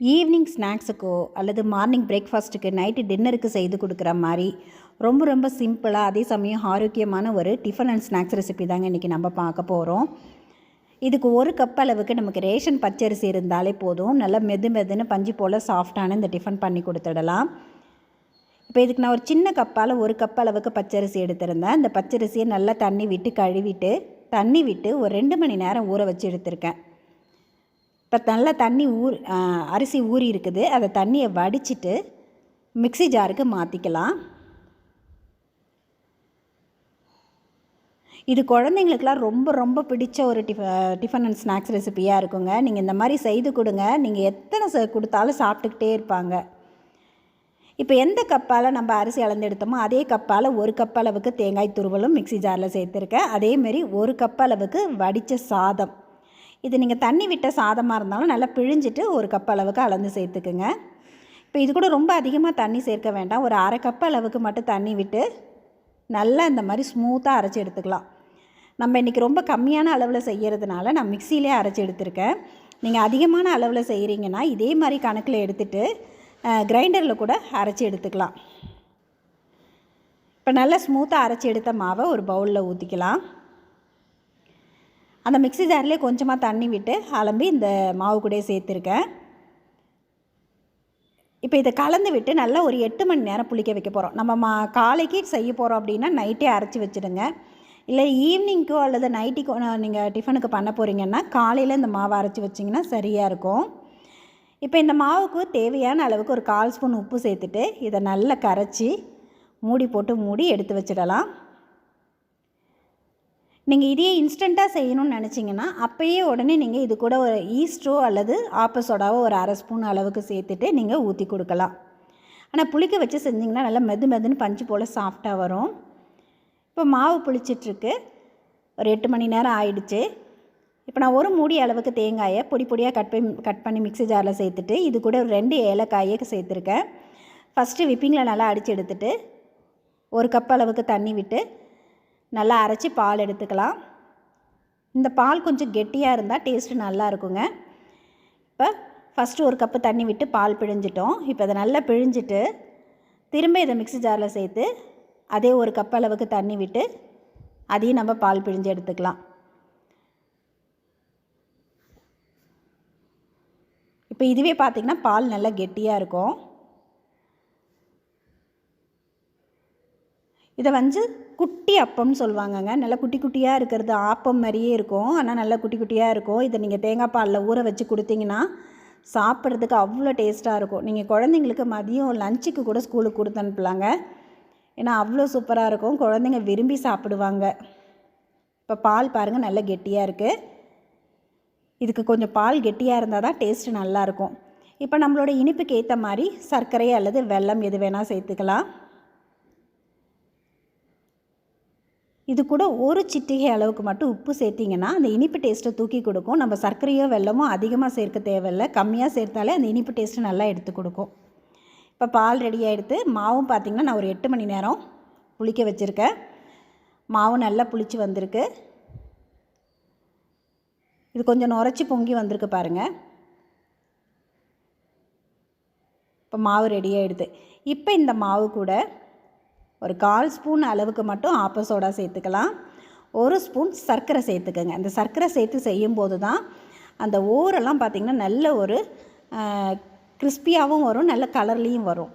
Evening ஸ்நாக்ஸுக்கோ அல்லது morning பிரேக்ஃபாஸ்ட்டுக்கு night டின்னருக்கு செய்து கொடுக்குற மாதிரி ரொம்ப ரொம்ப சிம்பிளாக அதே சமயம் ஆரோக்கியமான ஒரு டிஃபன் அண்ட் ஸ்நாக்ஸ் ரெசிபி தாங்க இன்றைக்கி நம்ம பார்க்க போகிறோம் இதுக்கு ஒரு கப் அளவுக்கு நமக்கு ரேஷன் பச்சரிசி இருந்தாலே போதும். நல்லா மெது மெதுன்னு பஞ்சு போல் சாஃப்டான இந்த டிஃபன் பண்ணி கொடுத்துடலாம். இப்போ இதுக்கு நான் ஒரு சின்ன கப்பால் ஒரு கப் அளவுக்கு பச்சரிசி எடுத்திருந்தேன். இந்த பச்சரிசியை நல்லா தண்ணி விட்டு கழுவிட்டு தண்ணி விட்டு ஒரு ரெண்டு மணி நேரம் ஊற வச்சு எடுத்திருக்கேன். இப்போ நல்லா தண்ணி ஊர் அரிசி ஊறி இருக்குது. அதை தண்ணியை வடிச்சிட்டு மிக்ஸி ஜாருக்கு மாற்றிக்கலாம் இது குழந்தைங்களுக்குலாம் ரொம்ப ரொம்ப பிடிச்ச ஒரு டிஃப டிஃபன் அண்ட் ஸ்நாக்ஸ் ரெசிபியாக இருக்குங்க. நீங்கள் இந்த மாதிரி செய்து கொடுங்க. நீங்கள் எத்தனை ச கொடுத்தாலும் சாப்பிட்டுக்கிட்டே இருப்பாங்க. இப்போ எந்த கப்பால் நம்ம அரிசி அளந்து எடுத்தோமோ அதே கப்பால் ஒரு கப் அளவுக்கு தேங்காய் துருவலும் மிக்ஸி ஜாரில் சேர்த்துருக்கேன். அதேமாரி ஒரு கப் அளவுக்கு வடித்த சாதம். இது நீங்கள் தண்ணி விட்ட சாதமாக இருந்தாலும் நல்லா பிழிஞ்சிட்டு ஒரு கப் அளவுக்கு அளந்து சேர்த்துக்குங்க. இப்போ இது கூட ரொம்ப அதிகமாக தண்ணி சேர்க்க வேண்டாம். ஒரு அரை கப் அளவுக்கு மட்டும் தண்ணி விட்டு நல்லா இந்த மாதிரி ஸ்மூத்தாக அரைச்சி எடுத்துக்கலாம். நம்ம இன்றைக்கி ரொம்ப கம்மியான அளவில் செய்கிறதுனால நான் மிக்சியிலே அரைச்சி எடுத்திருக்கேன். நீங்கள் அதிகமான அளவில் செய்கிறீங்கன்னா இதே மாதிரி கணக்கில் எடுத்துகிட்டு கிரைண்டரில் கூட அரைச்சி எடுத்துக்கலாம். இப்போ நல்லா ஸ்மூத்தாக அரைச்சி எடுத்த மாவை ஒரு பவுலில் ஊற்றிக்கலாம் அந்த மிக்ஸி ஜார்லேயே கொஞ்சமாக தண்ணி விட்டு அலம்பி இந்த மாவு கூட சேர்த்துருக்கேன். இப்போ இதை கலந்து விட்டு நல்லா ஒரு எட்டு மணி நேரம் புளிக்க வைக்க போகிறோம் நம்ம மா காலைக்கு செய்ய போகிறோம் அப்படின்னா நைட்டே அரைச்சி வச்சுடுங்க. இல்லை ஈவினிங்க்கோ அல்லது நைட்டுக்கோ நீங்கள் டிஃபனுக்கு பண்ண போகிறீங்கன்னா காலையில் இந்த மாவை அரைச்சி வச்சிங்கன்னா சரியாக இருக்கும். இப்போ இந்த மாவுக்கு தேவையான அளவுக்கு ஒரு கால் ஸ்பூன் உப்பு சேர்த்துட்டு இதை நல்லா கரைச்சி மூடி போட்டு மூடி எடுத்து வச்சிடலாம். நீங்கள் இதையே இன்ஸ்டண்ட்டாக செய்யணும்னு நினச்சிங்கன்னா அப்போயே உடனே நீங்கள் இது கூட ஒரு ஈஸ்டோ அல்லது ஆப்பசோடாவோ ஒரு அரை ஸ்பூன் அளவுக்கு சேர்த்துட்டு நீங்கள் ஊற்றி கொடுக்கலாம். ஆனால் புளிக்க வச்சு செஞ்சிங்கன்னா நல்லா மெது மெதுன்னு பஞ்சு போல் சாஃப்டாக வரும். இப்போ மாவு புளிச்சிட்ருக்கு. ஒரு எட்டு மணி நேரம் ஆயிடுச்சு. இப்போ நான் ஒரு மூடி அளவுக்கு தேங்காயை பொடி பொடியாக கட் பண்ணி கட் பண்ணி மிக்ஸி ஜாரில் சேர்த்துட்டு இது கூட ஒரு ரெண்டு ஏலக்காயை சேர்த்துருக்கேன். ஃபஸ்ட்டு விப்பிங்கில் நல்லா அடித்து எடுத்துட்டு ஒரு கப் அளவுக்கு தண்ணி விட்டு நல்லா அரைச்சி பால் எடுத்துக்கலாம். இந்த பால் கொஞ்சம் கெட்டியாக இருந்தால் டேஸ்ட்டு நல்லா இருக்குங்க. இப்போ ஃபஸ்ட்டு ஒரு கப்பு தண்ணி விட்டு பால் பிழிஞ்சிட்டோம். இப்போ அதை நல்லா பிழிஞ்சிட்டு திரும்ப இதை மிக்ஸி ஜாரில் சேர்த்து அதே ஒரு கப் அளவுக்கு தண்ணி விட்டு அதையும் நம்ம பால் பிழிஞ்சு எடுத்துக்கலாம். இப்போ இதுவே பார்த்திங்கன்னா பால் நல்லா கெட்டியாக இருக்கும். இதை வந்து குட்டி அப்பம்னு சொல்லுவாங்கங்க. நல்லா குட்டி குட்டியாக இருக்கிறது ஆப்பம் மாதிரியே இருக்கும். ஆனால் நல்லா குட்டி குட்டியாக இருக்கும். இதை நீங்கள் தேங்காய் பாலில் ஊற வச்சு கொடுத்தீங்கன்னா சாப்பிட்றதுக்கு அவ்வளோ டேஸ்ட்டாக இருக்கும். நீங்கள் குழந்தைங்களுக்கு மதியம் லஞ்சுக்கு கூட ஸ்கூலுக்கு கொடுத்து அனுப்பலாங்க. ஏன்னா அவ்வளோ சூப்பராக இருக்கும். குழந்தைங்க விரும்பி சாப்பிடுவாங்க. இப்போ பால் பாருங்கள் நல்லா கெட்டியாக இருக்குது இதுக்கு கொஞ்சம் பால் கெட்டியாக இருந்தால் தான் டேஸ்ட்டு நல்லாயிருக்கும் இப்போ நம்மளோட இனிப்புக்கு ஏற்ற மாதிரி சர்க்கரை அல்லது வெல்லம் எது வேணால் சேர்த்துக்கலாம். இது கூட ஒரு சிட்டிகை அளவுக்கு மட்டும் உப்பு சேர்த்திங்கன்னா அந்த இனிப்பு டேஸ்ட்டை தூக்கி கொடுக்கும். நம்ம சர்க்கரையோ வெல்லமோ அதிகமாக சேர்க்க தேவையில்லை. கம்மியாக சேர்த்தாலே அந்த இனிப்பு டேஸ்ட்டு நல்லா எடுத்து கொடுக்கும். இப்போ பால் ரெடி ஆகிடுத்து மாவும் பார்த்திங்கன்னா நான் ஒரு எட்டு மணி நேரம் புளிக்க வச்சுருக்கேன். மாவு நல்லா புளிச்சு வந்திருக்கு. இது கொஞ்சம் நுரைச்சி பொங்கி வந்திருக்கு பாருங்கள் இப்போ மாவு ரெடி ஆகிடுது இப்போ இந்த மாவு கூட ஒரு கால் ஸ்பூன் அளவுக்கு மட்டும் ஆப்ப சோடா சேர்த்துக்கலாம். ஒரு ஸ்பூன் சர்க்கரை சேர்த்துக்கோங்க. அந்த சர்க்கரை சேர்த்து செய்யும்போது தான் அந்த ஓரெல்லாம் பார்த்திங்கன்னா நல்ல ஒரு கிறிஸ்பியாகவும் வரும் நல்ல கலர்லேயும் வரும்.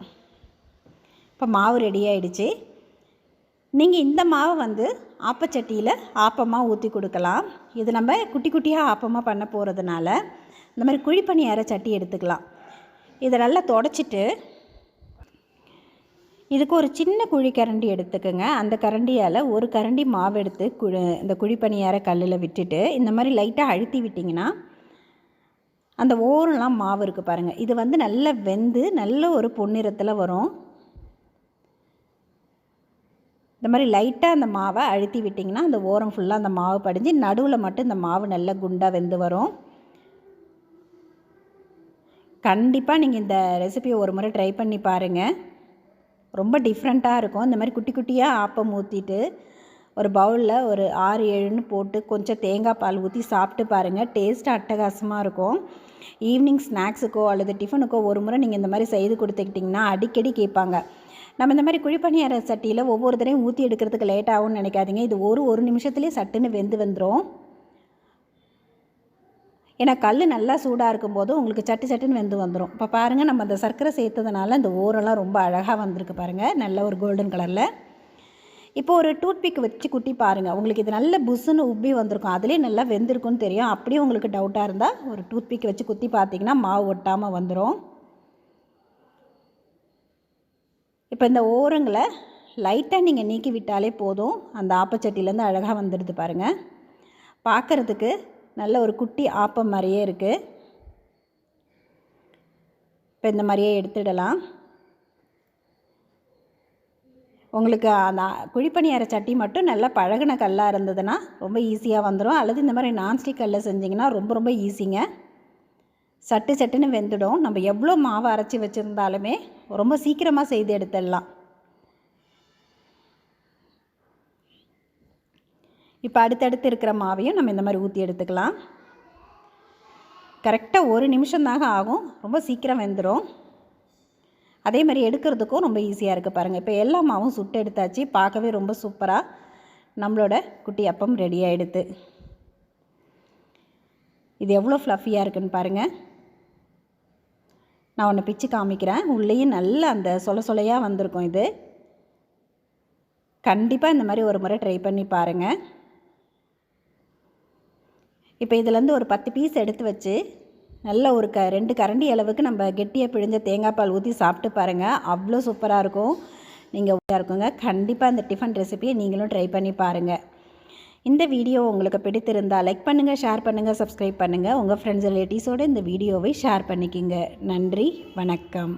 இப்போ மாவு ரெடி ஆகிடுச்சு நீங்கள் இந்த மாவை வந்து ஆப்பச்சட்டியில் ஆப்பமாக ஊற்றி கொடுக்கலாம். இது நம்ம குட்டி குட்டியாக ஆப்பமாக பண்ண போகிறதுனால இந்த மாதிரி குழிப்பணியார சட்டி எடுத்துக்கலாம். இதை நல்லா தொடச்சிட்டு இதுக்கு ஒரு சின்ன குழி கரண்டி எடுத்துக்கோங்க. அந்த கரண்டியால் ஒரு கரண்டி மாவு எடுத்து குழி இந்த குழிப்பணியார கல்லில் விட்டுட்டு இந்த மாதிரி லைட்டாக அழுத்தி விட்டிங்கன்னா அந்த ஓரெலாம் மாவு இருக்குது பாருங்கள் இது வந்து நல்லா வெந்து நல்ல ஒரு பொன்னிறத்தில் வரும். இந்த மாதிரி லைட்டாக அந்த மாவை அழுத்தி விட்டிங்கன்னா அந்த ஓரம் ஃபுல்லாக அந்த மாவு படிஞ்சு நடுவில் மட்டும் இந்த மாவு நல்லா குண்டாக வெந்து வரும். கண்டிப்பாக நீங்கள் இந்த ரெசிபியை ஒரு முறை ட்ரை பண்ணி பாருங்கள் ரொம்ப டிஃப்ரெண்ட்டாக இருக்கும். இந்த மாதிரி குட்டி குட்டியாக ஆப்பம் ஊற்றிட்டு ஒரு பவுலில் ஒரு ஆறு ஏழுன்னு போட்டு கொஞ்சம் தேங்காய் பால் ஊற்றி சாப்பிட்டு பாருங்கள் டேஸ்ட்டு அட்டகாசமாக இருக்கும். ஈவினிங் ஸ்நாக்ஸுக்கோ அல்லது டிஃபனுக்கோ ஒரு முறை நீங்கள் இந்த மாதிரி செய்து கொடுத்துக்கிட்டிங்கன்னா அடிக்கடி கேட்பாங்க. நம்ம இந்த மாதிரி குழிப்பணியார சட்டியில் ஒவ்வொரு தடையும் ஊற்றி எடுக்கிறதுக்கு லேட் ஆகும்னு நினைக்காதீங்க. இது ஒரு ஒரு நிமிஷத்துலேயே சட்டுன்னு வெந்து வந்துடும் ஏன்னா கல் நல்லா சூடாக இருக்கும்போது உங்களுக்கு சட்டு சட்டுன்னு வெந்து வந்துடும் இப்போ பாருங்கள் நம்ம அந்த சர்க்கரை சேர்த்ததுனால இந்த ஓரெல்லாம் ரொம்ப அழகாக வந்திருக்கு பாருங்கள் நல்ல ஒரு கோல்டன் கலரில் இப்போ ஒரு டூத்பிக் வச்சு குட்டி பாருங்கள் உங்களுக்கு இது நல்ல புஸ்ஸுன்னு உப்பி வந்திருக்கும். அதுலேயே நல்லா வெந்திருக்குன்னு தெரியும். அப்படியே உங்களுக்கு டவுட்டாக இருந்தால் ஒரு டூத்பிக் வச்சு குத்தி பார்த்தீங்கன்னா மாவு ஒட்டாமல் வந்துடும் இப்போ இந்த ஓரங்களை லைட்டாக நீங்கள் நீக்கி விட்டாலே போதும். அந்த ஆப்பச்சட்டிலேருந்து அழகாக வந்துடுது பாருங்கள் பார்க்குறதுக்கு நல்ல ஒரு குட்டி ஆப்பம் மாதிரியே இருக்குது இப்போ இந்த மாதிரியே எடுத்துடலாம். உங்களுக்கு அந்த குழிப்பணியார சட்டி மட்டும் நல்லா பழகின கல்லாக இருந்ததுன்னா ரொம்ப ஈஸியாக வந்துடும் அல்லது இந்த மாதிரி நான்ஸ்டிக் கல்லில் செஞ்சிங்கன்னா ரொம்ப ரொம்ப ஈஸிங்க. சட்டு சட்டுன்னு வெந்துடும். நம்ம எவ்வளோ மாவு அரைச்சி வச்சுருந்தாலுமே ரொம்ப சீக்கிரமாக செய்து எடுத்துடலாம். இப்போ அடுத்தடுத்து இருக்கிற மாவையும் நம்ம இந்த மாதிரி ஊற்றி எடுத்துக்கலாம். கரெக்டாக ஒரு நிமிஷம் ஆகும். ரொம்ப சீக்கிரம் வெந்துடும் அதே மாதிரி எடுக்கிறதுக்கும் ரொம்ப ஈஸியாக இருக்குது பாருங்கள் இப்போ எல்லா மாவும் சுட்டு எடுத்தாச்சு. பார்க்கவே ரொம்ப சூப்பராக நம்மளோட குட்டி அப்பம் ரெடி ஆகிடுது இது எவ்வளோ ஃப்ளஃபியாக இருக்குன்னு பாருங்கள் நான் ஒன்று பிச்சு காமிக்கிறேன். உள்ளேயும் நல்ல அந்த சொல சொலையாக வந்திருக்கும் இது. கண்டிப்பாக இந்த மாதிரி ஒரு முறை ட்ரை பண்ணி பாருங்கள் இப்போ இதிலேருந்து ஒரு பத்து பீஸ் எடுத்து வச்சு நல்ல ஒரு க ரெண்டு கரண்டி அளவுக்கு நம்ம கெட்டியாக பிழிஞ்ச தேங்காய் பால் ஊற்றி சாப்பிட்டு பாருங்கள் அவ்வளோ சூப்பராக இருக்கும். நீங்கள் இருக்குங்க. கண்டிப்பாக அந்த டிஃபன் ரெசிபியை நீங்களும் ட்ரை பண்ணி பாருங்கள் இந்த வீடியோ உங்களுக்கு பிடித்திருந்தால் லைக் பண்ணுங்கள் ஷேர் பண்ணுங்கள் சப்ஸ்கிரைப் பண்ணுங்கள் உங்கள் ஃப்ரெண்ட்ஸ் ரிலேட்டிவ்ஸோடு இந்த வீடியோவை ஷேர் பண்ணிக்கிங்க. நன்றி வணக்கம்.